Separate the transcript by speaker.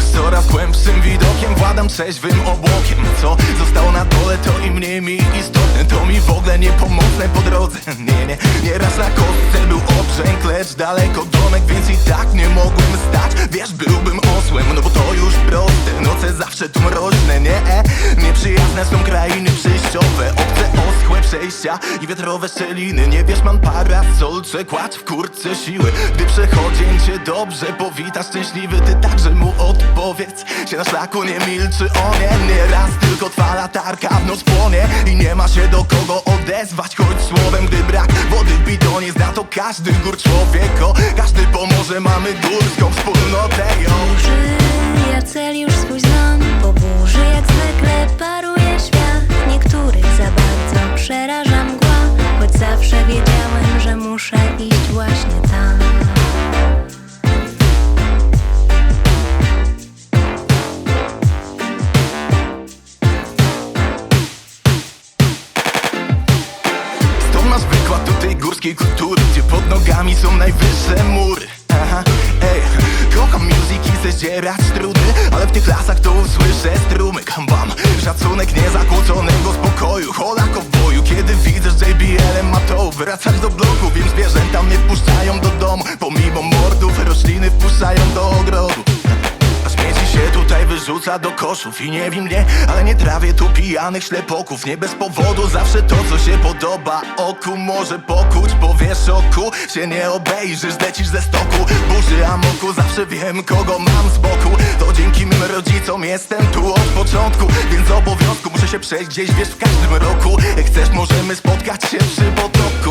Speaker 1: Z coraz głębszym widokiem Władam trzeźwym obłokiem. Co zostało na dole to i mniej mi istotne. To mi w ogóle nie pomocne po drodze. Nie, nie, nieraz na kostce był obrzęk Lecz daleko domek, więc i tak nie mogłem stać. Wiesz, byłbym osłem, no bo to już pro przejścia i wiatrowe szczeliny. Nie wiesz, mam parasol, czy kładź w kurtce siły. Gdy przechodzień cię dobrze powita szczęśliwy Ty także mu odpowiedz. Się na szlaku nie milczy, o nie raz tylko twa latarka w noc płonie. I nie ma się do kogo odezwać Choć słowem, gdy brak wody w bidonie Zna to każdy gór człowieko Każdy pomoże, mamy górską wspólnotę,
Speaker 2: burzy Ja cel już swój muszę iść właśnie tam.
Speaker 1: Stąd masz wykład do tej górskiej kultury Gdzie pod nogami są najwyższe mury. Aha, ej, kocham music i chcę zdzierać strudy Ale w tych lasach to usłyszę strumyk. Bam, szacunek niezakłóconego spokoju Hola boju, kiedy widzę, JBL-em ma to Wracać do bloku, wiem zwierzęta mnie wpuszczają do domu. Pomimo mordów, rośliny wpuszczają wyrzuca do koszów I nie wiem nie, ale nie trawię tu pijanych ślepoków. Nie bez powodu zawsze to co się podoba Oku. Może pokuć, bo wiesz oku Się nie obejrzysz, lecisz ze stoku. Burzy amoku, zawsze wiem kogo mam z boku. To dzięki mym rodzicom jestem tu od początku Więc z obowiązku muszę się przejść gdzieś, wiesz, w każdym roku. Chcesz, możemy spotkać się przy potoku